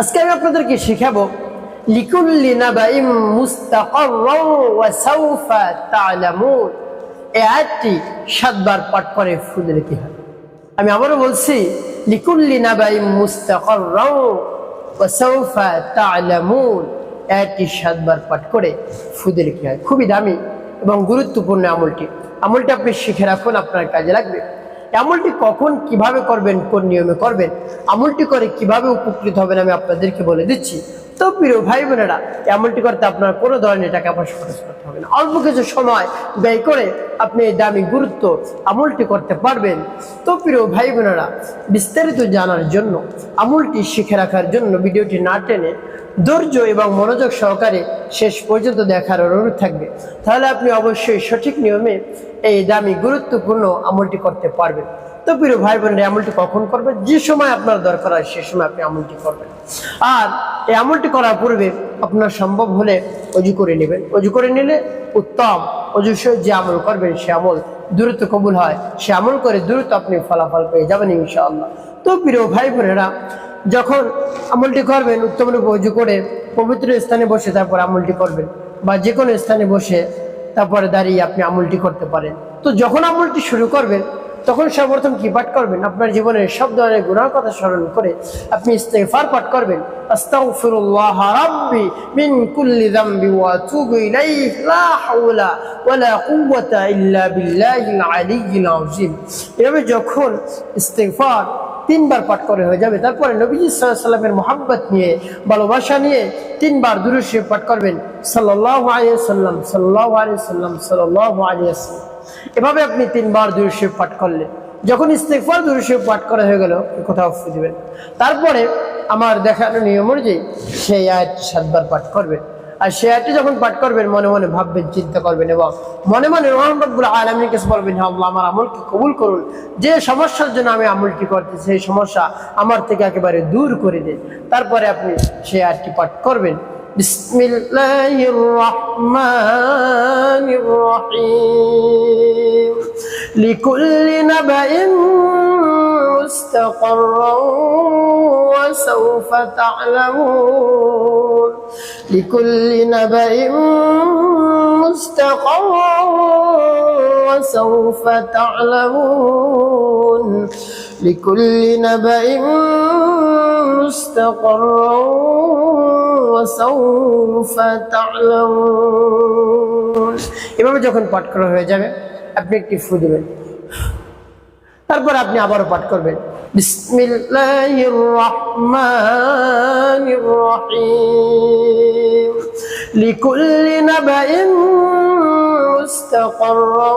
আজকে আমি আপনাদেরকে শেখাবো সাতবার পাঠ করে ফুলে কি হয় আমি আবারও বলছি সাতবার পাঠ করে ফুদের কি হয় খুবই দামি এবং গুরুত্বপূর্ণ আমলটি। আমলটি আপনি শিখে রাখুন, আপনার কাজে লাগবে। আমলটি কখন কীভাবে করবেন, কোন নিয়মে করবেন, আমলটি করে কীভাবে উপকৃত হবেন আমি আপনাদেরকে বলে দিচ্ছি। তো প্রিয় ভাই বোনেরা, এমনটি করতে আপনার কোনো ধরনের টাকা পয়সা খরচ করতে হবে না। অল্প কিছু সময় ব্যয় করে আপনি এই দামি গুরুত্ব আমলটি করতে পারবেন। তো প্রিয় ভাই বোনেরা বিস্তারিত জানার জন্য, আমলটি শিখে রাখার জন্য ভিডিওটি না টেনে ধৈর্য এবং মনোযোগ সহকারে শেষ পর্যন্ত দেখার অনুরোধ থাকবে। তাহলে আপনি অবশ্যই সঠিক নিয়মে এই দামি গুরুত্বপূর্ণ আমলটি করতে পারবেন। তো প্রিয় ভাই বোনেরা আমলটি কখন করবেন? যে সময় আপনার দরকার হয়, সে সময় আপনি আমলটি করবেন। আর এই আমলটি করার পূর্বে আপনার সম্ভব হলে অজু করে নেবেন। অজু করে নিলে উত্তম। অজু সহ যে আমল করবেন সে আমল দূরত্ব কবুল হয়। সে আমল করে দূরত্ব আপনি ফলাফল পেয়ে যাবেন ইনশাআল্লাহ। তো প্রিয় ভাই বোনেরা, যখন আমলটি করবেন উত্তম রূপে করে পবিত্র স্থানে বসে তারপর আমলটি করবেন বা যে কোনো স্থানে বসে তারপরে দাঁড়িয়ে আপনি আমলটি করতে পারেন। তো যখন আমলটি শুরু করবেন তখন সর্বপ্রথম কি পাঠ করবেন? আপনার জীবনের সব ধরনের গুণার কথা স্মরণ করে আপনি ইস্তেফার পাঠ করবেন। এভাবে যখন ইস্তেগফার তিনবার পাঠ করে হয়ে যাবে, তারপরে নবীজি সাল্লামের মোহাব্বত নিয়ে, ভালোবাসা নিয়ে তিনবার দুরুশে পাঠ করবেন। সাল্লাহ আলিয়া সাল্লাম সাল্লাহ আলিয়া সাল্লাম সাল্লাহ আলিয়া সাল্লাম এভাবে আপনি তিনবার দুরুশে পাঠ করলেন যখন ইস্তেকফার দুরুশে পাঠ করা হয়ে গেল কোথাও দিবেন। তারপরে আমার দেখানো নিয়ম অনুযায়ী সেই আয়াতটি সাতবার পাঠ করবেন। আর সে আয়াতটি যখন পাঠ করবেন, মনে মনে ভাববেন, চিন্তা করবেন এবং মনে মনে রহমতুল আলমীর কাছে বলবেন আল্লাহ, আমার আমলকে কবুল করুন? যে সমস্যার জন্য আমি আমলটি করতে সেই সমস্যা আমার থেকে একেবারে দূর করে দিন। তারপরে আপনি সেই আয়াতটি পাঠ করবেন। بسم الله الرحمن الرحيم. لكل نبأ مستقرا وسوف تعلمون. لكل نبأ مستقرا وسوف تعلمون. لكل نبأ مستقرا وسوف تعلمون এভাবে যখন পাঠ করা হয়ে যাবে আপনি একটি ফু দেবেন তারপর আপনি আবারও পাঠ করবেন বিসমিল্লাহির রহমানির রহিম লিকুল্লি নাবাইন مستقرا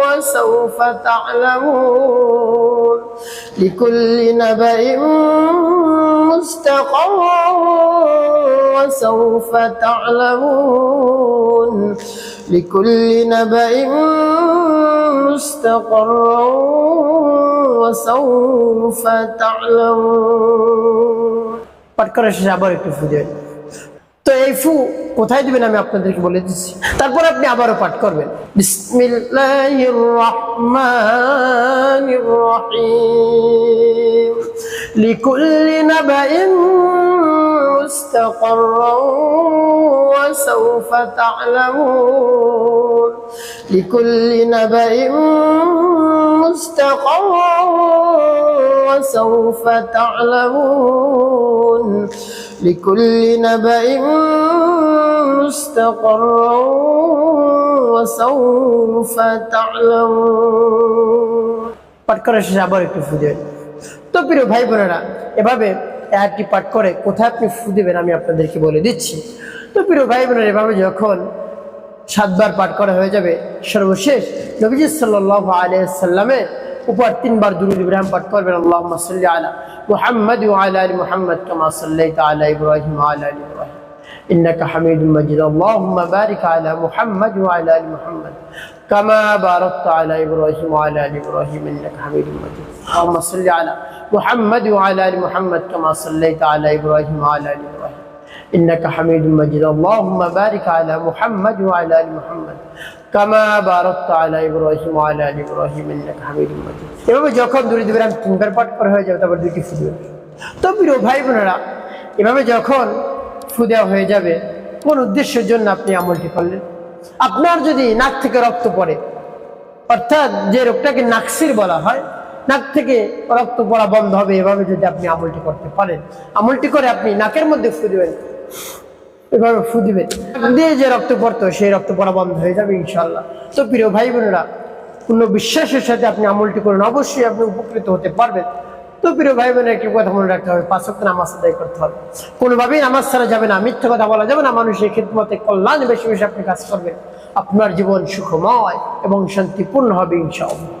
وسوف تعلمون لكل نبأ مستقرا وسوف تعلمون لكل نبأ مستقرا وسوف تعلمون পাঠ করার শেষে আবার একটু ফু দেবেন তো এই ফু কোথায় দিবেন আমি আপনাদেরকে বলে দিচ্ছি তারপর আপনি আবারও পাঠ করবেন বিসমিল্লাহির রহমানির রহিম লিকুল্লি নাবাইন مستقرا وسوف تعلمون لكل نبأ مستقرا وسوف تعلمون لكل نبأ مستقرا وسوف تعلمون পাঠ করার শেষে আবার একটু ফু দেবেন তো প্রিয় ভাই বোনেরা এভাবে একটি পাঠ করে কোথায় আপনি ফু দেবেন আমি আপনাদেরকে বলে দিচ্ছি তো প্রিয় ভাই বোনেরা এভাবে যখন সাতবার পাঠ করা হয়ে যাবে সর্বশেষ নবীজি সাল্লাহ আলিয়া সাল্লামের উপর তিনবার দুরুদ ইব্রাহিম পাঠ করবেন আল্লাহ সাল্লি আলা মুহাম্মদ ওয়ালা আলী মুহাম্মদ কামা সাল্লাইতা আলা ইব্রাহিম ওয়ালা আলী ইব্রাহিম إنك حميد مجيد اللهم بارك على محمد وعلى آل محمد كما باركت على إبراهيم وعلى آل إبراهيم إنك حميد مجيد اللهم صل على محمد وعلى آل محمد كما صليت على إبراهيم وعلى آل إبراهيم إنك حميد مجيد اللهم بارك على محمد وعلى آل محمد كما باركت على إبراهيم وعلى آل إبراهيم إنك حميد مجيد এভাবে যখন দুরি দিবেন তিনবার পাঠ করা হয়ে যাবে তারপর দুইটি ফুটবে তো প্রিয় ভাই বোনেরা এভাবে যখন ফু দেওয়া হয়ে যাবে কোন উদ্দেশ্যের জন্য আপনি আমলটি করলেন আপনার যদি নাক থেকে রক্ত পড়ে অর্থাৎ যে রোগটাকে নাকসির বলা হয় নাক থেকে রক্ত পড়া বন্ধ হবে এভাবে যদি আপনি আমলটি করতে পারেন আমলটি করে আপনি নাকের মধ্যে ফু দিবেন এভাবে ফু দিবেন দিয়ে যে রক্ত পড়তো, সেই রক্ত পড়া বন্ধ হয়ে যাবে ইনশাল্লাহ তো প্রিয় ভাই বোনেরা পূর্ণ বিশ্বাসের সাথে আপনি আমলটি করুন, অবশ্যই আপনি উপকৃত হতে পারবেন। তো প্রিয় ভাই বোনের একটি কথা মনে রাখতে হবে, পাঁচ ওয়াক্ত নামাজ আদায় করতে হবে। কোনোভাবেই নামাজ ছাড়া যাবে না, মিথ্যা কথা বলা যাবে না, মানুষের ক্ষেত্রে কল্যাণ বেশি বেশি আপনি কাজ করবেন। আপনার জীবন সুখময় এবং শান্তিপূর্ণ হবে ইনশাআল্লাহ।